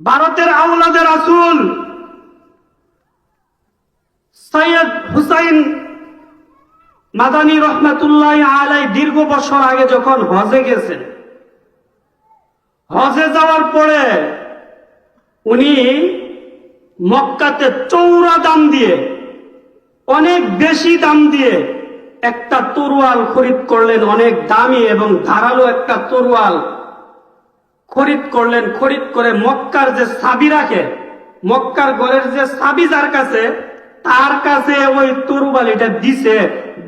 ভারতের আউলাদের আসুল সৈয়দ হুসাইন মাদানী রহমাতুল্লাহ আলাই দীর্ঘ বছর আগে যখন হজে গেছেন, হজে যাওয়ার পরে উনি মক্কাতে চৌরা দাম দিয়ে, অনেক বেশি দাম দিয়ে একটা তরোয়াল খরিদ করলেন, অনেক দামি এবং ধারালো একটা তরোয়াল খরিদ করলেন, খরিদ করে মক্কার যে সাবি রাখে মক্কার ঘরের যে সাবি যার কাছে, তার কাছে ওই তরবালিটা দিছে,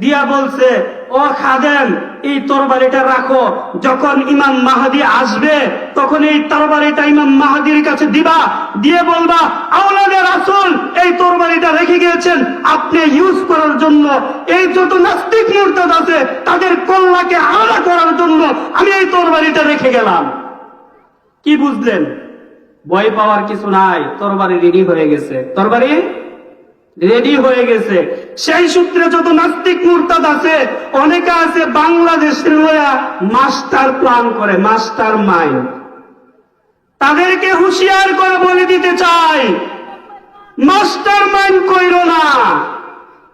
দিয়া বলছে, ও খাদেম, এই তরবারিটা রাখো। যখন ইমাম মাহাদি আসবে, তখন এই তরবারিটা ইমাম মাহাদির কাছে দিবা। দিয়ে বলবা আওলাদের রাসূল, এই তরবারিটা রেখে গিয়েছেন। আপনি ইউজ করার জন্য, এই যত নাস্তিক মুরতাদ আছে, তাদের কল্যাকে আলাদা করার জন্য আমি এই তরবারিটা রেখে গেলাম। কি বুঝলেন? ভয় পাওয়ার কিছু নাই তরবারি রেডি হয়ে গেছে। তরবারি রেডি হয়ে গেছে। সেই সূত্রে যত নাস্তিক মুরতাদ আছে, অনেকে আছে বাংলাদেশের মাস্টার প্ল্যান করে, মাস্টার মাইন্ড। তাদেরকে হুঁশিয়ার করে বলে দিতে চাই, মাস্টার মাইন্ড কইর না।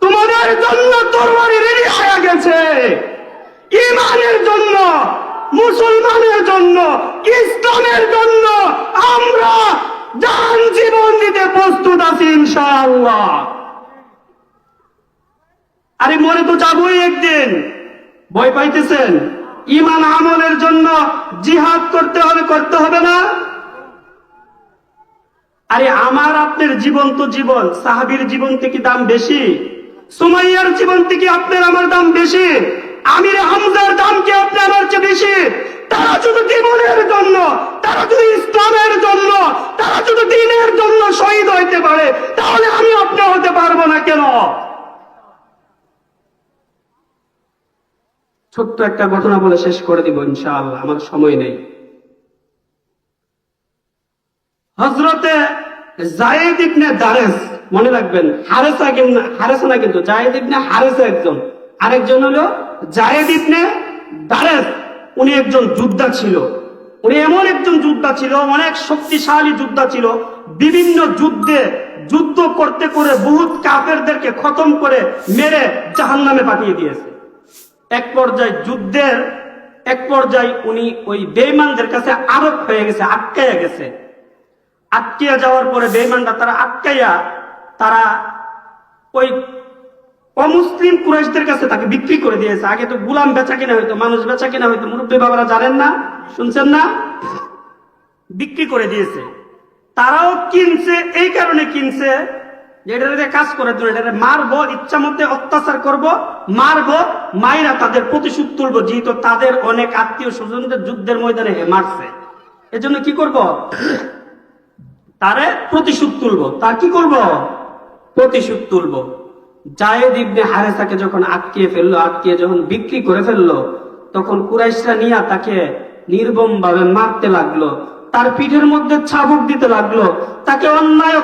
তোমাদের জন্য তরবারি রেডি হয়ে গেছে। ইমানের জন্য মুসলমানের জন্য ইসলামের জন্য আমরা জান জীবন দিতে প্রস্তুত আছি ইনশাআল্লাহ। আরে মরে তো যাবই একদিন। ভয় পাইতেছেন? ইমান আমলের জন্য জিহাদ করতে হবে করতে হবে না? আরে আমার আপনার জীবন তো জীবন, সাহাবির জীবন থেকে দাম বেশি। সুমাইয়ার জীবন থেকে আপনার আমার দাম বেশি। আমির হামজার দাম কি আপনি আমার চেয়ে বেশি। তারা শুধু জীবনের জন্য, তারা শুধু ইসলামের জন্য, তারা শুধু দিনের জন্য শহীদ হইতে পারে। তাহলে আমি আপনি হতে পারব না কেন? ছোট্ট একটা ঘটনা বলে শেষ করে দিব ইনশাআল্লাহ, আমার সময় নেই। হজরতে জায়েদ ইবনে দারেস, মনে রাখবেন, হারেসা কিন্তু হারেসা না কিন্তু জায়েদ ইবনে হারেসা একজন। আরেকজন হলো জায়েদ ইবনে দারেস উনি একজন যোদ্ধা ছিল। উনি এমন একজন যোদ্ধা ছিল, অনেক শক্তিশালী যোদ্ধা ছিল। বিভিন্ন যুদ্ধে যুদ্ধ করতে করে বহুত কাফেরদেরকে খতম করে মেরে জাহান্নামে পাঠিয়ে দিয়েছে। এক পর্যায়ে যুদ্ধের, এক পর্যায়ে উনি ওই বেইমানদের কাছে আরোপ হয়ে গেছে আটকাইয়া গেছে। আটকিয়া যাওয়ার পরে বেইমানরা তারা আটকাইয়া তারা ওই অমুসলিম কুরাইশদের কাছে তাকে বিক্রি করে দিয়েছে। আগে তো গুলাম বেচা কিনা হইতো, মানুষ বেচা কিনা হইতো, মুরব্বী বাবারা জানেন না? শুনছেন না? বিক্রি করে দিয়েছে। তারাও কিনছে, এই কারণে কিনছে এটারে কাজ করে দিল এটারে মারবো, ইচ্ছা মতে অত্যাচার করব, মারবো, মাইরা তাদের প্রতিশোধ তুলবো, যেহেতু তাদের অনেক আত্মীয় স্বজনদের যুদ্ধের ময়দানে মারছে। এজন্য কি করব? তারে প্রতিশোধ তুলবো। তার কি করব? প্রতিশোধ তুলবো। জায়েদ ইবনে হারেসাকে যখন আটকিয়ে ফেলল, আটকিয়ে যখন বিক্রি করে ফেলল, তখন কুরাইশরা নিয়ে তাকে মারতে লাগল, তার পিঠের মধ্যে ছাবুক দিতে লাগল, তাকে অন্যায়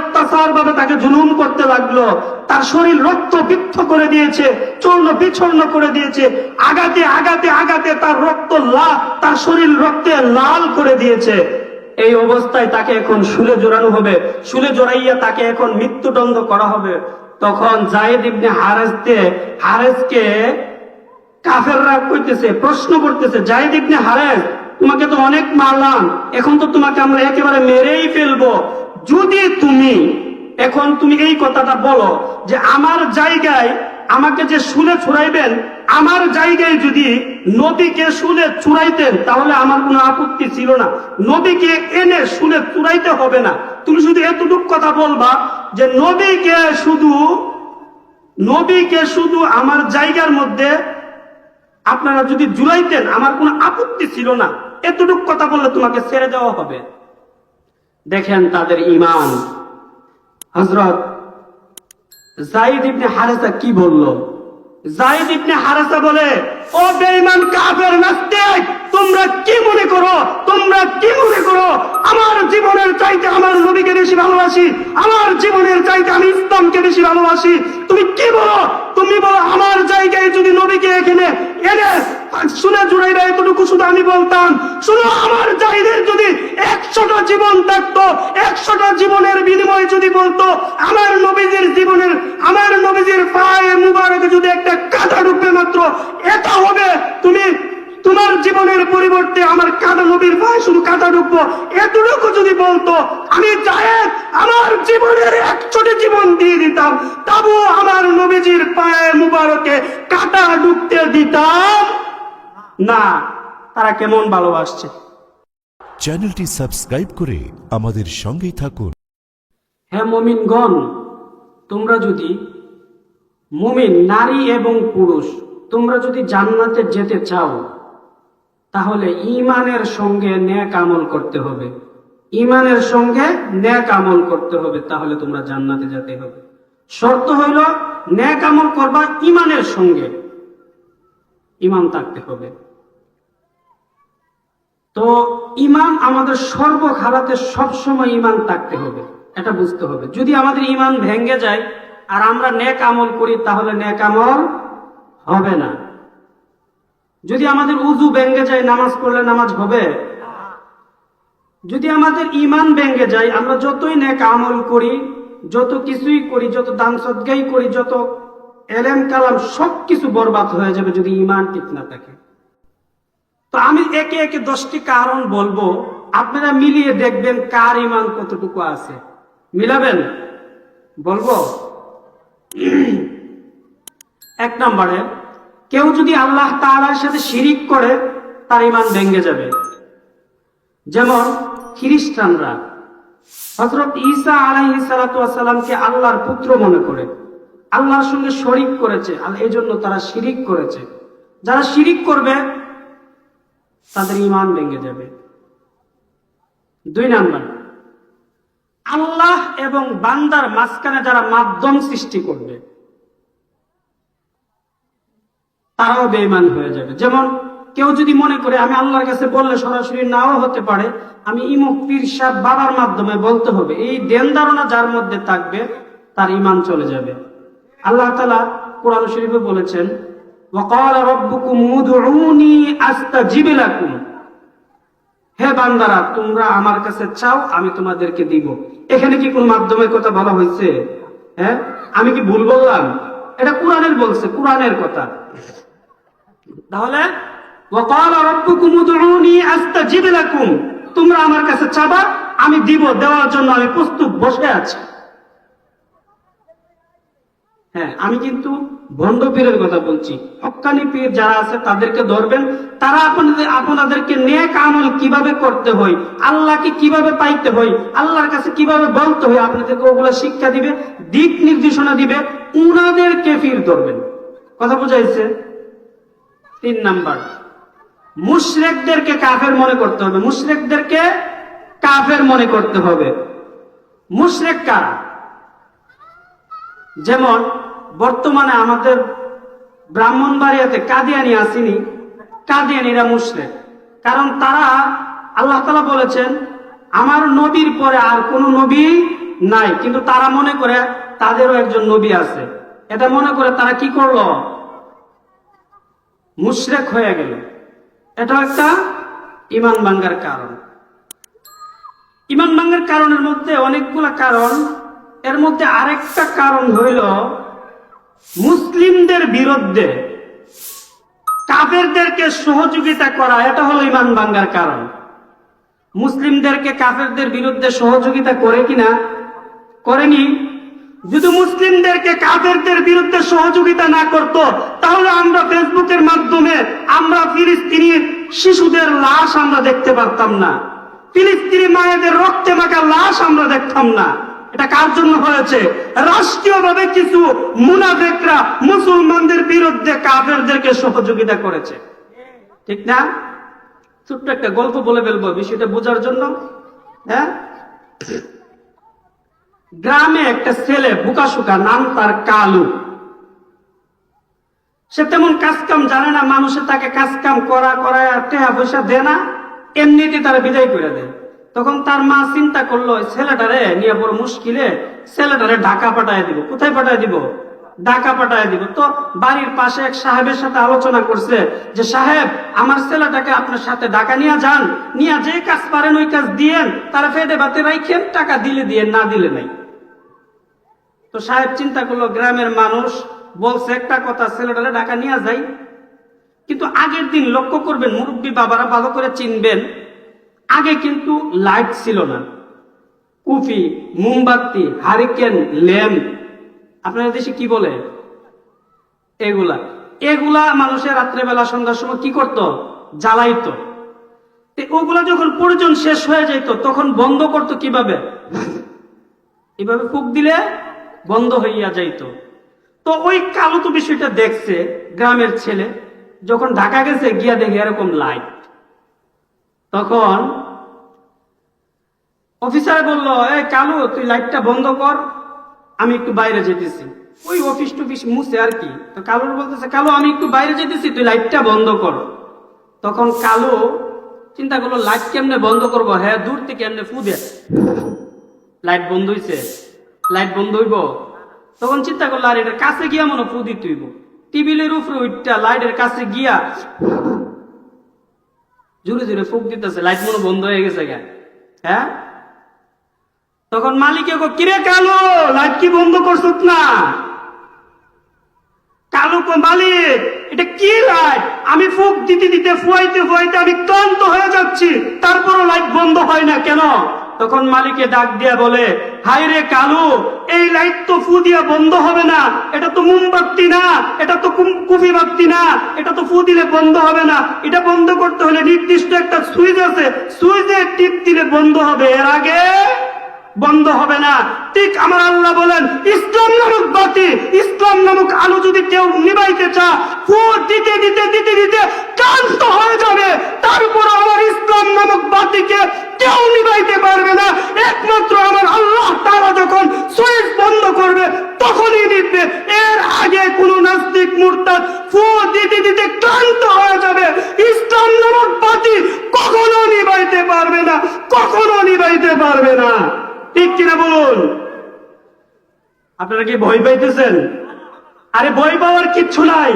তাকে জুলুম করতে লাগল, তার শরীর রক্ত বিক্ষ করে দিয়েছে, চূর্ণ বিচ্ছন্ন করে দিয়েছে আগাতে আগাতে আগাতে তার রক্ত লা, তার শরীর রক্তে লাল করে দিয়েছে। এই অবস্থায় তাকে এখন শুলে জোড়ানো হবে, শুলে জোড়াইয়া তাকে এখন মৃত্যুদণ্ড করা হবে। তখন জায়েদ ইবনে হারেসতে, হারেসকে কাফেররা কইতেছে, প্রশ্ন করতেছে জায়েদ ইবনে হারেস, তোমাকে তো অনেক মারলাম, এখন তো তোমাকে আমরা একেবারে মেরেই ফেলব। যদি তুমি, এখন তুমি এই কথাটা বলো যে আমার জায়গায় আমাকে যে শুলে ছুড়াইবেন, আমার জায়গায় যদি নবীকে শুলে চুরাইতেন তাহলে আমার কোনো আপত্তি ছিল না। নবীকে এনে শুলে চুরাইতে হবে না। তুমি শুধু এতটুকু কথা বলবা যে নবীকে শুধু নবীকে শুধু আমার জায়গার মধ্যে আপনারা যদি জুলাইতেন আমার কোনো আপত্তি ছিল না। এতটুকু কথা বললে তোমাকে ছেড়ে দেওয়া হবে। দেখেন তাদের ইমান হজরত জাইদ ইবনে হারেসা কি বলল? জাইদ ইবনে হারেসা বলে ও বেঈমান কাফের নাস্তিক, তোমরা কি মনে করো? তোমরা কি মনে করো? আমার জীবনের চাইতে আমার নবীকে বেশি ভালোবাসি, আমার জীবনের চাইতে আমি ইসলামকে বেশি ভালোবাসি। তুমি কি বলো? তুমি বলো, আমার জায়গায় যদি নবীকে এখানে এনে শুনে জুড়াইবে এতটুকু শুধু আমি বলতাম, শুনো, আমার জাহিদের যদি একশোটা জীবন থাকতো, একশোটা জীবনের বিনিময়ে যদি বলতো, আমার নবীজির জীবনের, আমার নবীজির পায়ে মুবারকে যদি একটা কাঁটা ঢুকবে মাত্র এটা হবে তুমি তোমার জীবনের পরিবর্তে আমার কাদা নবীর পায়ে শুধু কাদা ঢুকবো এতটুকু যদি বলতো আমি জায়েদ আমার জীবনের একশোটি জীবন দিয়ে দিতাম। তবু আমার নবীজির পায়ে মুবারকে কাটা ঢুকতে দিতাম না। তারা কেমন ভালোবাসছে? চ্যানেলটি সাবস্ক্রাইব করে আমাদের সঙ্গেই থাকুন। হ্যাঁ মমিনগণ তোমরা যদি মুমিন নারী এবং পুরুষ তোমরা যদি জান্নাতে যেতে চাও তাহলে ইমানের সঙ্গে ন্যাক আমল করতে হবে। ইমানের সঙ্গে ন্যাক আমল করতে হবে, তাহলে তোমরা জান্নাতে যেতে হবে। শর্ত হইল, ন্যাক আমল করবা ইমানের সঙ্গে। ইমান থাকতে হবে। তো ইমান আমাদের সর্বখালাতে সবসময় ইমান থাকতে হবে, এটা বুঝতে হবে। যদি আমাদের ইমান ভেঙ্গে যায়, আর আমরা ন্যাক আমল করি, তাহলে ন্যাক আমল হবে না। যদি আমাদের উজু ভেঙ্গে যায়, নামাজ পড়লে নামাজ হবে? যদি আমাদের ইমান ভেঙ্গে যায়, আমরা যতই নেক আমল করি, যত কিছুই করি, যত দান সদ্গাই করি, যত এলেম কালাম সব কিছু বরবাদ হয়ে যাবে যদি ইমান ঠিক না থাকে। তো আমি একে একে দশটি কারণ বলব। আপনারা মিলিয়ে দেখবেন কার ইমান কতটুকু আছে। মিলাবেন? বলব? এক নম্বরে কেউ যদি আল্লাহ তাআলার সাথে শিরিক করে, তার ইমান ভেঙ্গে যাবে। যেমন খ্রিস্টানরা হজরত ঈসা আলাইহি সালাতামকে আল্লাহর পুত্র মনে করে, আল্লাহর সঙ্গে শরিক করেছে, আর এই জন্য তারা শিরিক করেছে। যারা শিরিক করবে, তাদের ইমান ভেঙে যাবে। দুই নাম্বার, আল্লাহ এবং বান্দার মাঝখানে যারা মাধ্যম সৃষ্টি করবে তারাও বেইমান হয়ে যাবে। যেমন কেউ যদি মনে করে, আমি আল্লাহর কাছে বললে সরাসরি নাও হতে পারে, আমি ইমুক পীর সাহ বাবার মাধ্যমে বলতে হবে, এই দেন ধারণা যার মধ্যে থাকবে, তার ইমান চলে যাবে। আল্লাহ তালা কোরআন শরীফে বলেছেন হে বান্দারা, তোমরা আমার কাছে চাও, আমি তোমাদেরকে দিব। এখানে কি কোন মাধ্যমের কথা বলা হয়েছে? হ্যাঁ? আমি কি ভুল বললাম? এটা কোরআনের বলছে, কোরআনের কথা। তাহলে তোমরা আমার কাছে চাবা, আমি দিব, দেওয়ার জন্য আমি প্রস্তুত বসে আছি। হ্যাঁ আমি কিন্তু ভণ্ড পীরের কথা বলছি। পীর যারা আছে, তাদেরকে ধরবেন। তারা আপনাদের, আপনাদেরকে নেক আমল কীভাবে করতে হয়, আল্লাহকে কীভাবে পাইতে হয়, আল্লাহর কাছে কীভাবে বলতে হয়, আপনাদেরকে ওগুলো শিক্ষা দিবে, দিক নির্দেশনা দিবে, উনাদেরকে ফির ধরবেন। কথা বোঝাইছে? তিন নাম্বার। মুশরেকদেরকে কাফের মনে করতে হবে। মুশরেকদেরকে কাফের মনে করতে হবে। মুশরেক কারা? যেমন বর্তমানে আমাদের ব্রাহ্মণবাড়িয়াতে কাদিয়ানি আসেনি। কাদিয়ানিরা মুশরেক। কারণ তারা আল্লাহ তালা বলেছেন, আমার নবীর পরে আর কোনো নবী নাই। কিন্তু তারা মনে করে তাদেরও একজন নবী আছে। এটা মনে করে তারা কি করল? মুশরেক হয়ে গেল। এটা একটা ইমান ভাঙ্গার কারণ। ইমান ভাঙ্গার কারণের মধ্যে অনেকগুলা কারণ। এর মধ্যে আরেকটা কারণ হইল মুসলিমদের বিরুদ্ধে কাফেরদেরকে সহযোগিতা করা, এটা হলো ইমান ভাঙ্গার কারণ। মুসলিমদেরকে কাফেরদের বিরুদ্ধে সহযোগিতা করে কিনা, করেনি। যদি মুসলিমদেরকে কাদেরদের বিরুদ্ধে সহযোগিতা না করত, তাহলে আমরা ফেসবুকের মাধ্যমে আমরা ফিলিস্তিনির শিশুদের লাশ আমরা দেখতে পারতাম না। ফিলিস্তিনি মায়েদের রক্তে মাখা লাশ আমরা দেখতাম না। এটা কার জন্য হয়েছে? রাষ্ট্রীয়ভাবে কিছু মুনাফেকরা মুসলমানদের বিরুদ্ধে কাফেরদেরকে সহযোগিতা করেছে। ঠিক না? ছোট্ট একটা গল্প বলে ফেলব, বিষয়টা বোঝার জন্য। হ্যাঁ? গ্রামে একটা ছেলে বুকাশুকা নাম তার কালু। সে তেমন কাজ কাম জানে না মানুষের তাকে কাজ কাম করা, করায় টেহা পয়সা দেয় না এমনিতে তারা বিদায় করে দেয়। তখন তার মা চিন্তা করল ছেলেটারে নিয়ে বড় মুশকিলে ছেলেটারে ঢাকা পাঠায় দিব। কোথায় পাঠায় দিব? ডাকা পাঠায় দিব। তো বাড়ির পাশে এক সাহেবের সাথে আলোচনা করছে যে, সাহেব, আমার ছেলেটাকে আপনার সাথে ডাকা নিয়ে যান। নিয়ে যে কাজ পারেন, ওই কাজ দিয়েন। তারা ফেটে বাতে রাইখেন, টাকা দিলে দিয়ে না দিলে নাই। তো সাহেব চিন্তা করল, গ্রামের মানুষ বলছে, একটা কথা, ছেলেটারে ঢাকা নিয়ে যাই। কিন্তু আগের দিন লক্ষ্য করবেন, মুরব্বী বাবারা ভালো করে চিনবেন, আগে কিন্তু লাইট ছিল না। কুফি, মোমবাতি, হারিকেন, ল্যাম্প, আপনাদের দেশে কি বলে? এগুলা। এগুলা মানুষের রাত্রেবেলা, সন্ধ্যার সময় কি করত? জ্বালাইতো। ওগুলা যখন প্রয়োজন শেষ হয়ে যেত তখন বন্ধ করতো কীভাবে? এভাবে ফুক দিলে বন্ধ হইয়া যাইত। তো ওই কালো তো বিষয়টা দেখছে গ্রামের ছেলে, যখন ঢাকা গেছে, গিয়া দেখে এরকম লাইট তখন অফিসার বলল এই কালো, তুই লাইটটা বন্ধ কর, আমি একটু বাইরে যেতেছি। ওই অফিস টুফিস মুছে আর কি। তো কালুর বলতেছে, কালো, আমি একটু বাইরে যেতেছি, তুই লাইটটা বন্ধ কর। তখন কালো চিন্তা করল লাইট কেমনে বন্ধ করব? হ্যাঁ দূর থেকে এমনি ফু দে লাইট বন্ধ হইছে। লাইট বন্ধ হইব। তখন চিন্তা করল, আর, এটার কাছে গিয়া মনে দিতে হইব। টিবিলের উপরে উঠটা লাইটের কাছে গিয়া জোরে জোরে ফুক দিতেছে। লাইট মনে বন্ধ হয়ে গেছে গা। হ্যাঁ? তখন মালিকে কিরে কালো, লাইট কি বন্ধ করছত না? কালো মালিক, এটা কি লাইট? আমি ফুক দিতে দিতে ফুয়াইতে ফুয়াইতে আমি ক্লান্ত হয়ে যাচ্ছি। তারপরও লাইট বন্ধ হয় না কেন? তখন মালিকে ডাক দিয়া বলে হাই রে কালু, এই লাইট তো ফু দিয়া বন্ধ হবে না। এটা তো মোমবাতি না, এটা তো কুফি বাতি না, এটা তো ফু দিলে বন্ধ হবে না। এটা বন্ধ করতে হলে নির্দিষ্ট একটা সুইচ আছে। সুইচে টিপ দিলে বন্ধ হবে। এর আগে বন্ধ হবে না। ঠিক আমার আল্লাহ বলেন, ইসলাম নামক বাতি, ইসলাম নামক আলো যদি কেউ নিবাইতে চা ফু দিতে দিতে দিতে দিতে ক্লান্ত হয়ে যাবে। তারপর আমার ইসলাম নামক বাতিকে কেউ নিবাইতে পারবে না। একমাত্র আমার আল্লাহ তারা যখন সুইচ বন্ধ করবে, তখনই নিবে এর আগে কোন নাস্তিক মুরতাদ ফু দিতে দিতে ক্লান্ত হয়ে যাবে। ইসলাম নামক বাতি কখনো নিবাইতে পারবে না, কখনো নিবাইতে পারবে না। ঠিক কিনা বলুন? আপনারা কি ভয় পাইতেছেন? আরে ভয় পাওয়ার কিচ্ছু নাই।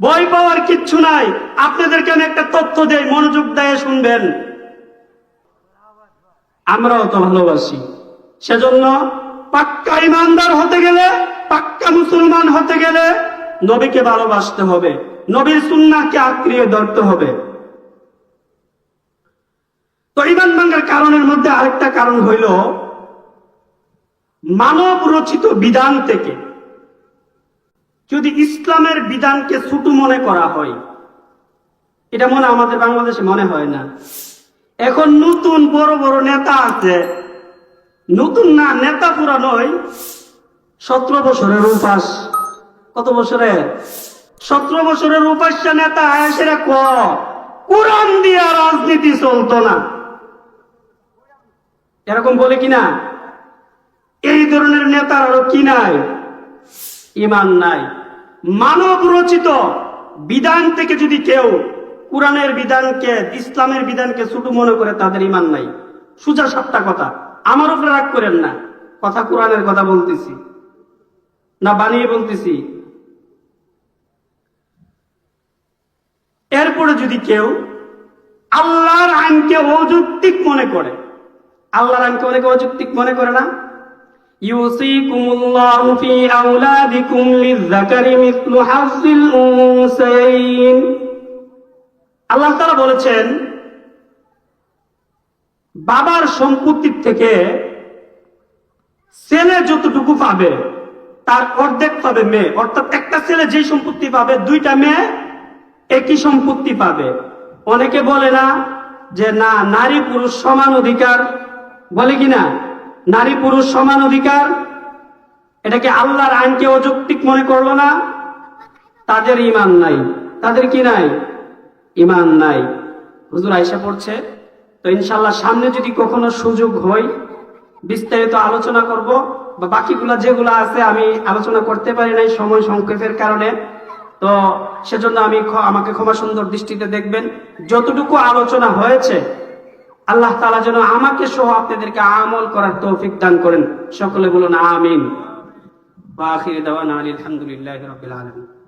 ভয় পাওয়ার কিচ্ছু নাই। আপনাদেরকে আমি একটা তথ্য দেই, মনোযোগ দেয় শুনবেন। আমরাও তো ভালোবাসি। সেজন্য পাক্কা ইমানদার হতে গেলে, পাক্কা মুসলমান হতে গেলে নবীকে ভালোবাসতে হবে। নবীর সুন্নাকে আঁকড়িয়ে ধরতে হবে। তো ইমান ভাঙ্গার কারণের মধ্যে আরেকটা কারণ হইল মানব রচিত বিধান থেকে যদি ইসলামের বিধানকে ছুটু মনে করা হয়, এটা মনে আমাদের বাংলাদেশে মনে হয় না। এখন নতুন বড় বড় নেতা আছে, নতুন না, নেতা পুরা নয়, সতেরো বছরের উপাস। কত বছরের? সতেরো বছরের উপাস্য নেতা ক? কোরআন দিয়া রাজনীতি চলতো না। এরকম বলে কিনা? এই ধরনের নেতার আরও কি নাই? ইমান নাই। মানব রচিত বিধান থেকে যদি কেউ কোরআনের বিধানকে, ইসলামের বিধানকে ছোট মনে করে, তাদের ইমান নাই। সুজা সাতটা কথা। আমার উপরে রাগ করেন না। কথা কোরআনের কথা বলতেছি। না, বানিয়ে বলতেছি। এরপরে যদি কেউ আল্লাহর আইনকে অযৌক্তিক মনে করে আল্লাহর আইনকে অনেকে অযৌক্তিক মনে করে না। আল্লাহ তাআলা বলেছেন, বাবার সম্পত্তির থেকে ছেলে যতটুকু পাবে, তার অর্ধেক পাবে মেয়ে। অর্থাৎ একটা ছেলে যেই সম্পত্তি পাবে, দুইটা মেয়ে একই সম্পত্তি পাবে। অনেকে বলে না যে, না নারী পুরুষ সমান অধিকার। বলে কিনা? নারী পুরুষ সমান অধিকার? এটাকে আল্লাহর আইনকে অযৌক্তিক মনে করল না? তাদের ইমান নাই। তাদের কি নাই? ইমান নাই। হুজুর আয়সা পড়ছে, তো ইনশাল্লাহ সামনে যদি কখনো সুযোগ হয়, বিস্তারিত আলোচনা করব বা বাকিগুলা যেগুলো আছে আমি আলোচনা করতে পারি নাই সময় সংক্ষেপের কারণে। তো সেজন্য আমি আমাকে ক্ষমা সুন্দর দৃষ্টিতে দেখবেন। যতটুকু আলোচনা হয়েছে আল্লাহ তালা যেন আমাকে সহ আপনাদেরকে আমল করার তৌফিক দান করেন। সকলে বলুন, আমিন। আলহামদুলিল্লাহ রবিল আলম